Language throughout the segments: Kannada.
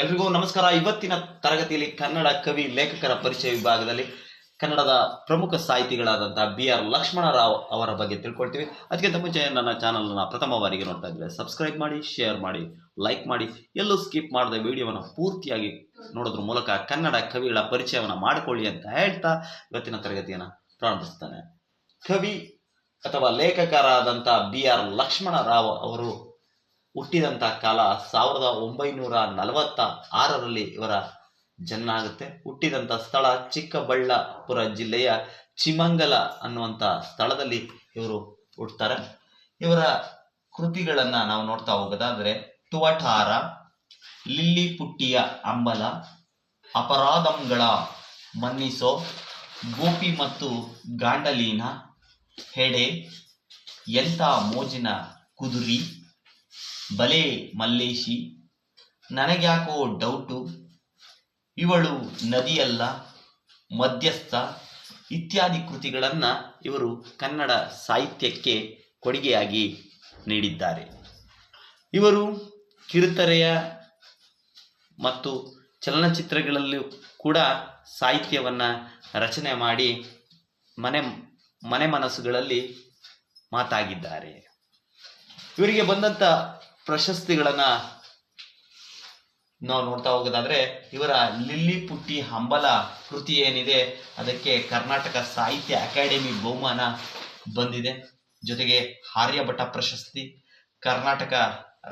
ಎಲ್ರಿಗೂ ನಮಸ್ಕಾರ. ಇವತ್ತಿನ ತರಗತಿಯಲ್ಲಿ ಕನ್ನಡ ಕವಿ ಲೇಖಕರ ಪರಿಚಯ ವಿಭಾಗದಲ್ಲಿ ಕನ್ನಡದ ಪ್ರಮುಖ ಸಾಹಿತಿಗಳಾದಂತಹ ಬಿ ಆರ್ ಲಕ್ಷ್ಮಣರಾವ್ ಅವರ ಬಗ್ಗೆ ತಿಳ್ಕೊಳ್ತೀವಿ. ಅದಕ್ಕಿಂತ ಮುಂಚೆ ನನ್ನ ಚಾನಲ್ನ ಪ್ರಥಮ ಬಾರಿಗೆ ನೋಡ್ತಾ ಇದ್ರೆ ಸಬ್ಸ್ಕ್ರೈಬ್ ಮಾಡಿ ಶೇರ್ ಮಾಡಿ ಲೈಕ್ ಮಾಡಿ. ಎಲ್ಲೂ ಸ್ಕಿಪ್ ಮಾಡದೆ ವಿಡಿಯೋವನ್ನು ಪೂರ್ತಿಯಾಗಿ ನೋಡೋದ್ರ ಮೂಲಕ ಕನ್ನಡ ಕವಿಗಳ ಪರಿಚಯವನ್ನು ಮಾಡಿಕೊಳ್ಳಿ ಅಂತ ಹೇಳ್ತಾ ಇವತ್ತಿನ ತರಗತಿಯನ್ನು ಪ್ರಾರಂಭಿಸ್ತಾನೆ ಕವಿ ಅಥವಾ ಲೇಖಕರಾದಂಥ ಬಿ ಆರ್ ಲಕ್ಷ್ಮಣರಾವ್ ಅವರು ಹುಟ್ಟಿದಂಥ ಕಾಲ ಸಾವಿರದ ಒಂಬೈನೂರ ನಲವತ್ತ ಆರರಲ್ಲಿ ಇವರ ಜನ್ಮ ಆಗುತ್ತೆ. ಹುಟ್ಟಿದಂಥ ಸ್ಥಳ ಚಿಕ್ಕಬಳ್ಳಾಪುರ ಜಿಲ್ಲೆಯ ಚಿಮಂಗಲ ಅನ್ನುವಂಥ ಸ್ಥಳದಲ್ಲಿ ಇವರು ಹುಟ್ಟುತ್ತಾರೆ ಇವರ ಕೃತಿಗಳನ್ನ ನಾವು ನೋಡ್ತಾ ಹೋಗೋದಾದ್ರೆ, ತುವಠಾರ ಲಿಲ್ಲಿ ಪುಟ್ಟಿಯ ಅಂಬಲ, ಅಪರಾಧಂಗಳ ಮನ್ನಿಸೋ, ಗೋಪಿ ಮತ್ತು ಗಾಂಡಲೀನ, ಹೆಡೆ, ಎಂಥ ಮೋಜಿನ ಕುದುರಿ ಬಲೆ ಮಲ್ಲೇಶಿ, ನನಗ್ಯಾಕೋ ಡೌಟು ಇವಳು ನದಿಯಲ್ಲ, ಮಧ್ಯಸ್ಥ ಇತ್ಯಾದಿ ಕೃತಿಗಳನ್ನು ಇವರು ಕನ್ನಡ ಸಾಹಿತ್ಯಕ್ಕೆ ಕೊಡುಗೆಯಾಗಿ ನೀಡಿದ್ದಾರೆ. ಇವರು ಕಿರುತೆರೆಯ ಮತ್ತು ಚಲನಚಿತ್ರಗಳಲ್ಲೂ ಕೂಡ ಸಾಹಿತ್ಯವನ್ನು ರಚನೆ ಮಾಡಿ ಮನೆ ಮನೆ ಮನಸ್ಸುಗಳಲ್ಲಿ ಮಾತಾಗಿದ್ದಾರೆ. ಇವರಿಗೆ ಬಂದಂಥ ಪ್ರಶಸ್ತಿಗಳನ್ನು ನಾವು ನೋಡ್ತಾ ಹೋಗೋದಾದ್ರೆ ಇವರ ಲಿಲ್ಲಿ ಪುಟ್ಟಿ ಹಂಬಲ ಕೃತಿ ಏನಿದೆ, ಅದಕ್ಕೆ ಕರ್ನಾಟಕ ಸಾಹಿತ್ಯ ಅಕಾಡೆಮಿ ಬಹುಮಾನ ಬಂದಿದೆ. ಜೊತೆಗೆ ಆರ್ಯಭಟ ಪ್ರಶಸ್ತಿ, ಕರ್ನಾಟಕ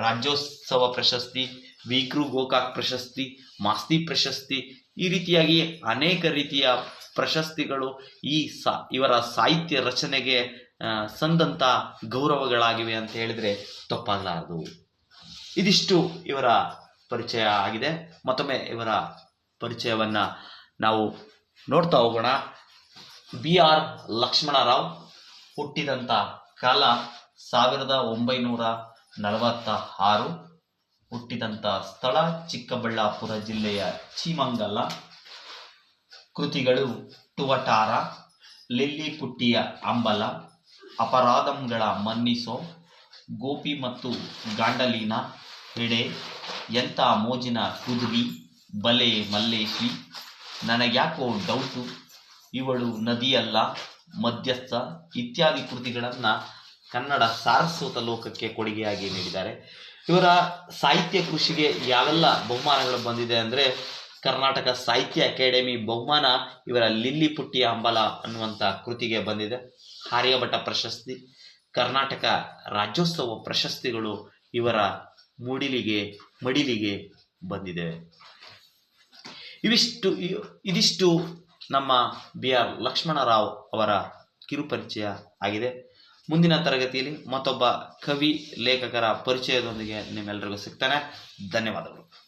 ರಾಜ್ಯೋತ್ಸವ ಪ್ರಶಸ್ತಿ, ವಿಕ್ರು ಗೋಕಾಕ್ ಪ್ರಶಸ್ತಿ, ಮಾಸ್ತಿ ಪ್ರಶಸ್ತಿ, ಈ ರೀತಿಯಾಗಿ ಅನೇಕ ರೀತಿಯ ಪ್ರಶಸ್ತಿಗಳು ಈ ಸಾ, ಇವರ ಸಾಹಿತ್ಯ ರಚನೆಗೆ ಸಂದಂತ ಗೌರವಗಳಾಗಿವೆ ಅಂತ ಹೇಳಿದ್ರೆ ತಪ್ಪಾಗಲಾರದು ಇದಿಷ್ಟು ಇವರ ಪರಿಚಯ ಆಗಿದೆ. ಮತ್ತೊಮ್ಮೆ ಇವರ ಪರಿಚಯವನ್ನು ನಾವು ನೋಡ್ತಾ ಹೋಗೋಣ. ಬಿ ಆರ್ ಲಕ್ಷ್ಮಣರಾವ್ ಹುಟ್ಟಿದಂಥ ಕಾಲ ಸಾವಿರದ ಒಂಬೈನೂರ ನಲವತ್ತ ಆರು ಹುಟ್ಟಿದಂಥ ಸ್ಥಳ ಚಿಕ್ಕಬಳ್ಳಾಪುರ ಜಿಲ್ಲೆಯ ಚೀಮಂಗಲ. ಕೃತಿಗಳು ಟುವಟಾರ ಲಿಲ್ಲಿ ಕುಟ್ಟಿಯ ಅಂಬಲ, ಅಪರಾಧಂಗಳ ಮನ್ನಿಸೋ, ಗೋಪಿ ಮತ್ತು ಗಾಂಡಲೀನ ಹೆಡೆ, ಎಂಥ ಮೋಜಿನ ಕುದುರಿ ಬಲೆ ಮಲ್ಲೇಶಿ, ನನಗ್ಯಾಕೋ ಡೌಟು? ಇವಳು ನದಿಯಲ್ಲ, ಮಧ್ಯಸ್ಥ, ಇತ್ಯಾದಿ ಕೃತಿಗಳನ್ನು ಕನ್ನಡ ಸಾರಸ್ವತ ಲೋಕಕ್ಕೆ ಕೊಡುಗೆಯಾಗಿ ನೀಡಿದ್ದಾರೆ. ಇವರ ಸಾಹಿತ್ಯ ಕೃಷಿಗೆ ಯಾವೆಲ್ಲ ಬಹುಮಾನಗಳು ಬಂದಿದೆ ಅಂದರೆ ಕರ್ನಾಟಕ ಸಾಹಿತ್ಯ ಅಕಾಡೆಮಿ ಬಹುಮಾನ ಇವರ ಲಿಲ್ಲಿ ಪುಟ್ಟಿಯ ಹಂಬಲ ಅನ್ನುವಂಥ ಕೃತಿಗೆ ಬಂದಿದೆ. ಆರ್ಯಭಟ ಪ್ರಶಸ್ತಿ, ಕರ್ನಾಟಕ ರಾಜ್ಯೋತ್ಸವ ಪ್ರಶಸ್ತಿಗಳು ಇವರ ಮೂಡಿಲಿಗೆ, ಮಡಿಲಿಗೆ ಬಂದಿದೆ. ಇವಿಷ್ಟು ಇದಿಷ್ಟು ನಮ್ಮ ಬಿ ಆರ್ ಲಕ್ಷ್ಮಣರಾವ್ ಅವರ ಕಿರುಪರಿಚಯ ಆಗಿದೆ. ಮುಂದಿನ ತರಗತಿಯಲ್ಲಿ ಮತ್ತೊಬ್ಬ ಕವಿ, ಲೇಖಕರ ಪರಿಚಯದೊಂದಿಗೆ ನಿಮ್ಮೆಲ್ಲರಿಗೂ ಸಿಗ್ತಾನೆ. ಧನ್ಯವಾದಗಳು.